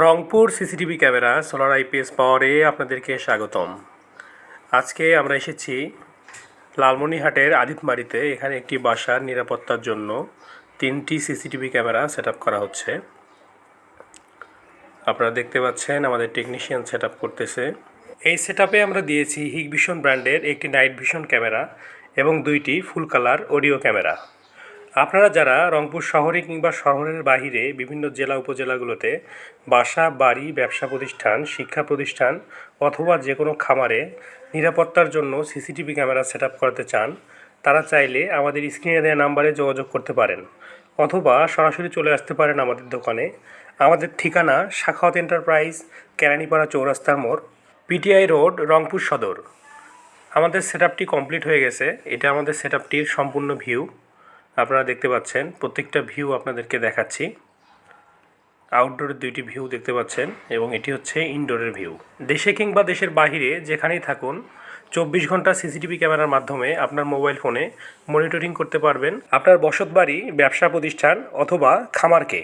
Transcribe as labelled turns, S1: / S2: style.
S1: Rangpur CCTV camera, solar IPS পাওয়ারে আপনাদেরকে স্বাগতম। আজকে আমরা এসেছি লালমনিহাটের আদিতমারিতে। এখানে একটি বাসার নিরাপত্তার জন্য তিনটি সিসিটিভি ক্যামেরা সেট করা হচ্ছে। আপনারা দেখতে পাচ্ছেন, আমাদের টেকনিশিয়ান সেট করতেছে। এই সেট আমরা দিয়েছি হিগ হিগভিশন ব্র্যান্ডের একটি নাইট ভিশন ক্যামেরা এবং দুইটি ফুল কালার অডিও ক্যামেরা। আপনারা যারা রংপুর শহরে কিংবা শহরের বাহিরে বিভিন্ন জেলা উপজেলাগুলোতে বাসা, বাড়ি, ব্যবসা প্রতিষ্ঠান, শিক্ষা প্রতিষ্ঠান অথবা যে কোনো খামারে নিরাপত্তার জন্য সিসিটিভি ক্যামেরা সেট করতে চান, তারা চাইলে আমাদের স্ক্রিনে দেওয়া নাম্বারে যোগাযোগ করতে পারেন অথবা সরাসরি চলে আসতে পারেন আমাদের দোকানে। আমাদের ঠিকানা শাখাওয়াত এন্টারপ্রাইজ, কেরানীপাড়া চৌরাস্তার মোড়, পিটিআই রোড, রংপুর সদর। আমাদের সেট কমপ্লিট হয়ে গেছে। এটা আমাদের সেট সম্পূর্ণ ভিউ। আপনারা দেখতে পাচ্ছেন, প্রত্যেকটা ভিউ আপনাদেরকে দেখাচ্ছি। আউটডোরের দুইটি ভিউ দেখতে পাচ্ছেন এবং এটি হচ্ছে ইনডোরের ভিউ দেশে কিংবা দেশের বাহিরে যেখানেই থাকুন, চব্বিশ ঘণ্টা সিসিটিভি ক্যামেরার মাধ্যমে আপনার মোবাইল ফোনে মনিটরিং করতে পারবেন। আপনার বসতবাড়ি, ব্যবসা প্রতিষ্ঠান অথবা খামারকে।